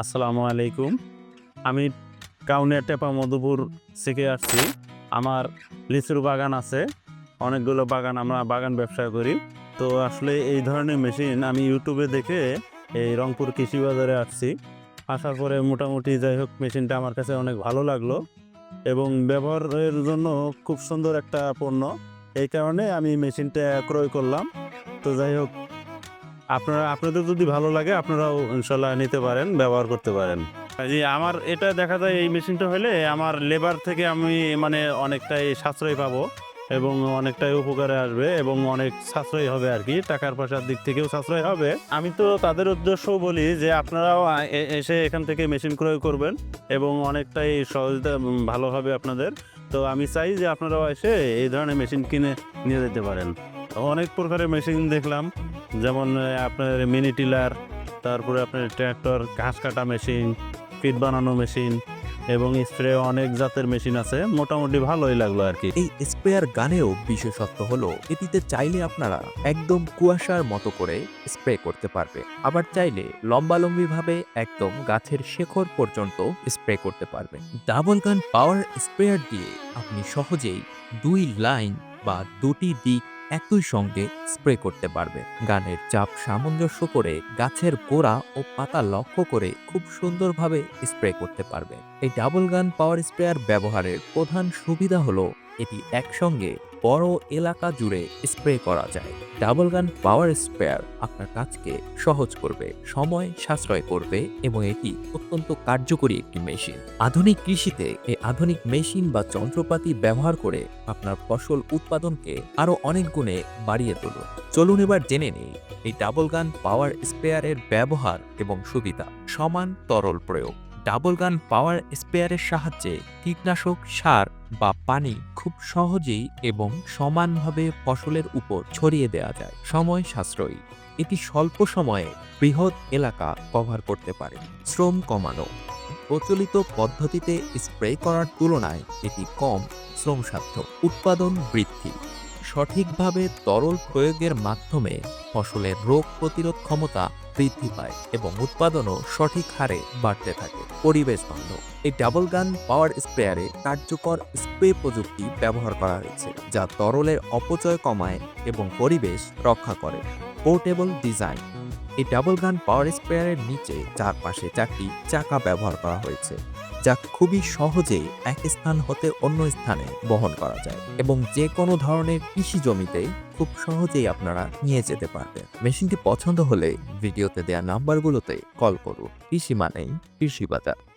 আসসালামু আলাইকুম। আমি কাউনিয়া টেপা মধুপুর থেকে আসছি। আমার লিচুর বাগান আছে। অনেকগুলো বাগান আমরা বাগান ব্যবসা করি। তো আসলে এই ধরনের মেশিন আমি ইউটিউবে দেখে এই রংপুর কৃষি বাজারে আসছি। আসার পরে মোটামুটি যাই হোক, মেশিনটা আমার কাছে অনেক ভালো লাগল এবং ব্যবহারের জন্য খুব সুন্দর একটা পণ্য। এই কারণে আমি মেশিনটা ক্রয় করলাম। তো যাই হোক আপনারা, আপনাদের যদি ভালো লাগে, আপনারাও ইনশাল্লাহ নিতে পারেন, ব্যবহার করতে পারেন। জি, আমার এটা দেখা যায় এই মেশিনটা হলে আমার লেবার থেকে আমি মানে অনেকটাই সাশ্রয় পাবো এবং অনেকটাই উপকারে আসবে এবং অনেক সাশ্রয় হবে আর কি, টাকার পয়সার দিক থেকেও সাশ্রয় হবে। আমি তো তাদের উদ্দেশ্য বলি যে আপনারাও এসে এখান থেকে মেশিন ক্রয় করবেন এবং অনেকটাই সহজতা ভালো হবে আপনাদের। তো আমি চাই যে আপনারাও এসে এই ধরনের মেশিন কিনে, নিয়ে যেতে পারেন। অনেক প্রকারের মেশিন দেখলাম। যেমন আপনার মিনি টিলার, তারপরে আপনার ট্র্যাক্টর ঘাস কাটা মেশিন ফিট বানানো মেশিন এবং স্প্রে অনেক জাতের মেশিন আছে। মোটামুটি ভালোই লাগল আর কি। এই স্প্রেয়ার গানেও বিশেষত্ব হলো, এটিতে চাইলে আপনারা একদম কুয়াশার মতো করে স্প্রে করতে পারবে। আবার চাইলে লম্বালম্বিভাবে একদম গাছের শেকড় পর্যন্ত স্প্রে করতে পারবে। ডাবল গান পাওয়ার স্প্রেয়ার দিয়ে আপনি সহজেই দুই লাইন বা দুটি দিক একই সঙ্গে স্প্রে করতে পারবে। গানের চাপ সামঞ্জস্য করে গাছের গোড়া ও পাতা লক্ষ্য করে খুব সুন্দরভাবে স্প্রে করতে পারবে। এই ডাবল গান পাওয়ার স্প্রেয়ার ব্যবহারের প্রধান সুবিধা হলো, এটি একসঙ্গে বড় এলাকা জুড়ে স্প্রে করা যায়। ডাবল গান পাওয়ার স্প্রেয়ার আপনার কাজকে সহজ করবে, সময় সাশ্রয় করবে এবং এটি অত্যন্ত কার্যকরী একটি মেশিন। আধুনিক কৃষিতে এই আধুনিক মেশিন বা যন্ত্রপাতি ব্যবহার করে আপনার ফসল উৎপাদনকে আরও অনেক গুণে বাড়িয়ে তুলুন। চলুন এবার জেনে নিই এই ডাবল গান পাওয়ার স্প্রেয়ারের ব্যবহার এবং সুবিধা। সমান তরল প্রয়োগ। ডাবল গান পাওয়ার স্প্রেয়ারের সাহায্যে কীটনাশক সার বা পানি খুব সহজেই এবং সমানভাবে ফসলের উপর ছড়িয়ে দেওয়া যায়। সময় সাশ্রয়ী। এটি স্বল্প সময়ে বৃহৎ এলাকা কভার করতে পারে। শ্রম কমানো। প্রচলিত পদ্ধতিতে স্প্রে করার তুলনায় এটি কম শ্রমসাধ্য। উৎপাদন বৃদ্ধি। সঠিকভাবে তরল প্রয়োগের মাধ্যমে ফসলের রোগ প্রতিরোধ ক্ষমতা বৃদ্ধি পায় এবং উৎপাদনও সঠিক হারে বাড়তে থাকে। পরিবেশ বান্ধব, এই ডাবল গান পাওয়ার স্প্রেয়ারে কার্যকর স্প্রে প্রযুক্তি ব্যবহার করা হয়েছে, যা তরলের অপচয় কমায় এবং পরিবেশ রক্ষা করে। পোর্টেবল ডিজাইন, এই ডাবল গান পাওয়ার স্প্রেয়ারের নিচে চারপাশে চারটি চাকা ব্যবহার করা হয়েছে। যা খুবই সহজেই এক স্থান হতে অন্য স্থানে বহন করা যায় এবং যে কোনো ধরনের কৃষি জমিতে খুব সহজেই আপনারা নিয়ে যেতে পারবেন। মেশিনটি পছন্দ হলে ভিডিওতে দেওয়া নাম্বারগুলোতে কল করুন। কৃষি মানেই কৃষি বাজার